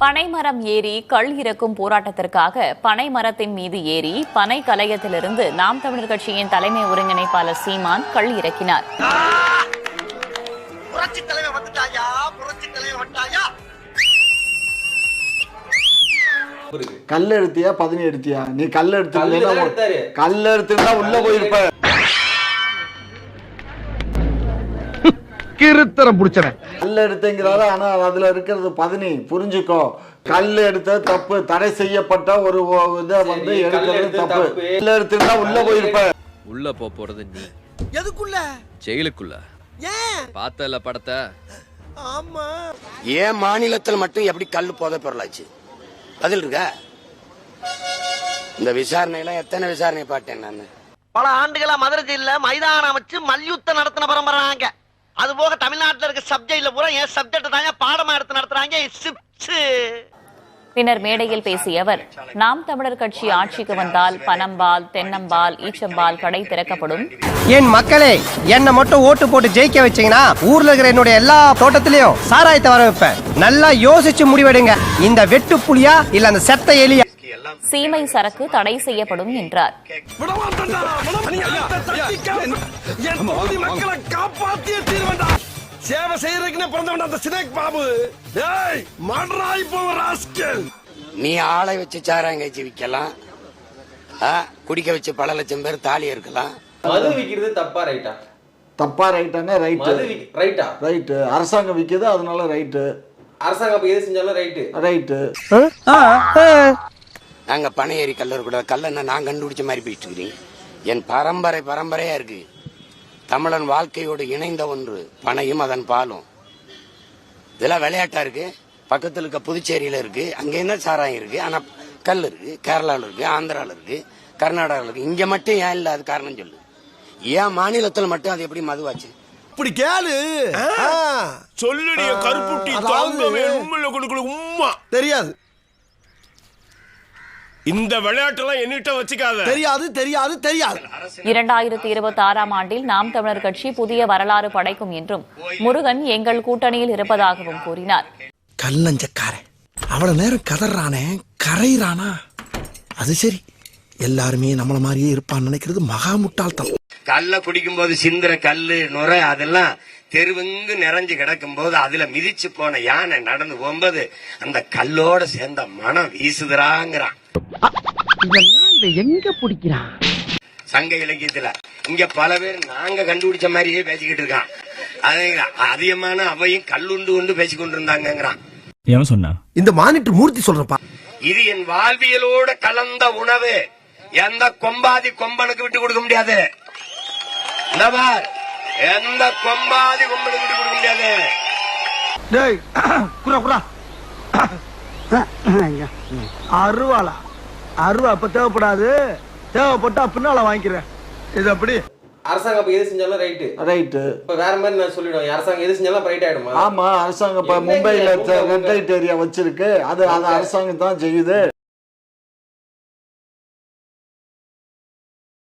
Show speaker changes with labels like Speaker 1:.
Speaker 1: பனைமரம் ஏறி கள் இறக்கும் போராட்டத்திற்காக பனை மரத்தின் மீது ஏறி பனை கலையத்திலிருந்து நாம் தமிழர் கட்சியின் தலைமை ஒருங்கிணைப்பாளர் சீமான் கள் இறக்கினார்.
Speaker 2: கல் எடுத்தியா பதினி எடுத்தியா நீ கல் எடுத்து. கல் எடுத்துருந்தா உள்ள போயிருப்ப.
Speaker 3: கிருத்தரம் புடிச்சவன்.
Speaker 2: கல் எடுத்தேங்கிறாரு ஆனா அதுல இருக்கிறது பதினி. புரிஞ்சுக்கோ. கல் எடுத்த தப்பு தடை செய்யப்பட்ட ஒரு இதை வந்து
Speaker 4: கல்
Speaker 2: எடுக்கிறது
Speaker 4: எடுத்தது
Speaker 2: தப்பு. கல் எடுத்திருந்தா உள்ள போயிருப்ப.
Speaker 5: உள்ள போக போறது நீ.
Speaker 6: எதுக்குள்ள?
Speaker 5: ஜெயிலுக்குள்ள.
Speaker 6: ஏன்?
Speaker 5: பார்த்தல படத்தை.
Speaker 6: ஆமா.
Speaker 7: ஏன் மாநிலத்தில் மட்டும் எப்படி கல்லு போத பொருளாச்சு பதில் இருக்கா? இந்த விசாரணையெல்லாம் எத்தனை விசாரணை பார்த்தேன் நான்?
Speaker 6: பல ஆண்டுகளா மதுரை ஜெயில மைதானம் அமைச்சு மல்யுத்தம் நடத்தின பரம்பரை நாங்க. அது போக தமிழ்நாட்டுல இருக்க சப்ஜெக்ட்ல பூரா என் சப்ஜெக்ட் தாங்க பாடமா எடுத்து நடத்துறாங்க. சிப்ஸ்
Speaker 1: பின்னர் மேடையில் பேசிய அவர் நாம் தமிழர் கட்சி ஆட்சிக்கு வந்தால் பனம்பால் தென்னம்பால் ஈச்சம்பால் கடை திறக்கப்படும்.
Speaker 3: என் மக்களே என்ன மட்டும் ஓட்டு போட்டு ஜெயிக்க வச்சீங்கன்னா ஊர்ல இருக்கிற என்னுடைய எல்லா தோட்டத்திலயும் சாராயத்தை வர வைப்பேன். நல்லா யோசிச்சு முடிவெடுங்க. இந்த வெட்டு புலியா இல்ல அந்த செத்த எலியா?
Speaker 1: சீமை சரக்கு தடை செய்யப்படும் என்றார்.
Speaker 8: சேவை செய்யறதுக்குன்னு பிறந்தவன் அந்த சினேக் பாபு. ஏய் மடராய் போவ ராஸ்கல்.
Speaker 7: நீ ஆளை வச்சு சாராயம் விற்கலாம். ஆ, குடிக்க வச்சு பல லட்சம் பேர் தாலி இருக்கலாம்
Speaker 4: மது விக்கிறது தப்பா ரைட்டா?
Speaker 2: தப்பா ரைட்டாங்க ரைட்டு.
Speaker 4: ரைட்டா?
Speaker 2: ரைட்டு. அரசாங்கம் விக்குது அதனால ரைட்டு.
Speaker 4: அரசாங்கம் எது செஞ்சாலும் ரைட்டு.
Speaker 2: ரைட்டு.
Speaker 7: நாங்க பனை ஏறி கல்லர் கூட கல்லனை நான் கண்டுபிடிச்ச மாதிரி போயிட்டு இருக்கிறீங்க? என் பரம்பரை பரம்பரையா இருக்கு. தமிழன் வாழ்க்கையோடு இணைந்த ஒன்று பனையும் அதன் பாலும். இதெல்லாம் விளையாட்டா இருக்கு? பக்கத்துல இருக்க புதுச்சேரியில இருக்கு. அங்க என்ன சாராயம் இருக்கு? ஆனா கல் இருக்கு கேரளால இருக்கு ஆந்திரால இருக்கு கர்நாடகால இருக்கு. இங்க மட்டும் ஏன் இல்ல? அது காரணம் சொல்லு. ஏன் மாநிலத்துல மட்டும் அது எப்படி மதுவாச்சு?
Speaker 8: இப்படி கேளு. சொல்லுடைய கருப்புட்டி தாங்கவே உண்மையில கொடுக்கல உம்மா. தெரியாது. இந்த விளையாட்டெல்லாம் என்னிட்ட வச்சுக்காத. தெரியாது தெரியாது தெரியாது.
Speaker 1: இரண்டாயிரத்தி இருபத்தி ஆறாம் ஆண்டில் நாம் தமிழர் கட்சி புதிய வரலாறு படைக்கும் என்றும் முருகன் எங்கள் கூட்டணியில் இருப்பதாகவும் கூறினார்.
Speaker 8: கல்லஞ்சக்காரன் அவ்வளவு நேரம் கதறானே கரையிறானா? அது சரி. எல்லாருமே நம்மள மாதிரியே இருப்பான்னு நினைக்கிறது மகா முட்டாள்தனம்.
Speaker 7: கல்ல குடிக்கும் போது சிந்துற கல்லு நுரை அதெல்லாம் தெருவெங்கு நிறைஞ்சு கிடக்கும் போது அதுல மிதிச்சு போன யானை நடந்து போகும்போது அந்த கல்லோட சேர்ந்த மனம் வீசுதுறாங்கிறான்.
Speaker 3: எங்க பிடிக்கிறான்
Speaker 7: சங்க இலக்கியத்துல இங்க பல பேர் நாங்க கண்டுபிடிச்ச மாதிரியே பேசிக்கிட்டு இருக்கான். அது அதிகமான அவையும் கல்லுண்டு கொண்டு பேசிக் கொண்டிருந்தாங்கிறான்
Speaker 9: எவன் சொன்னா
Speaker 8: இந்த மானிட்டர் மூர்த்தி சொல்றப்பா.
Speaker 7: இது என் வாழ்வியலோட கலந்த உணவு. எந்த கொம்பாதி கொம்பனுக்கு விட்டு கொடுக்க முடியாது. எந்த கொம்பாதி கொம்பனுக்கு விட்டு கொடுக்க முடியாது.
Speaker 3: டேய் குரா குரா அருவாளா. அருவா அப்ப தேவைப்படாது. தேவைப்பட்டா பின்னால வாங்கிக்கிறேன். இது அப்படி.
Speaker 4: அரசாங்கம் அப்ப எது செஞ்சாலும் ரைட்டு
Speaker 2: ரைட்டு
Speaker 4: இப்ப வேற மாதிரி நான் சொல்லிடுவேன். அரசாங்கம் எது செஞ்சாலும் ரைட் ஆயிடுமா?
Speaker 2: ஆமா அரசாங்கம் இப்ப மும்பைல ரெட் லைட் ஏரியா வச்சிருக்கு. அது அது அரசாங்கம் தான் செய்யுது.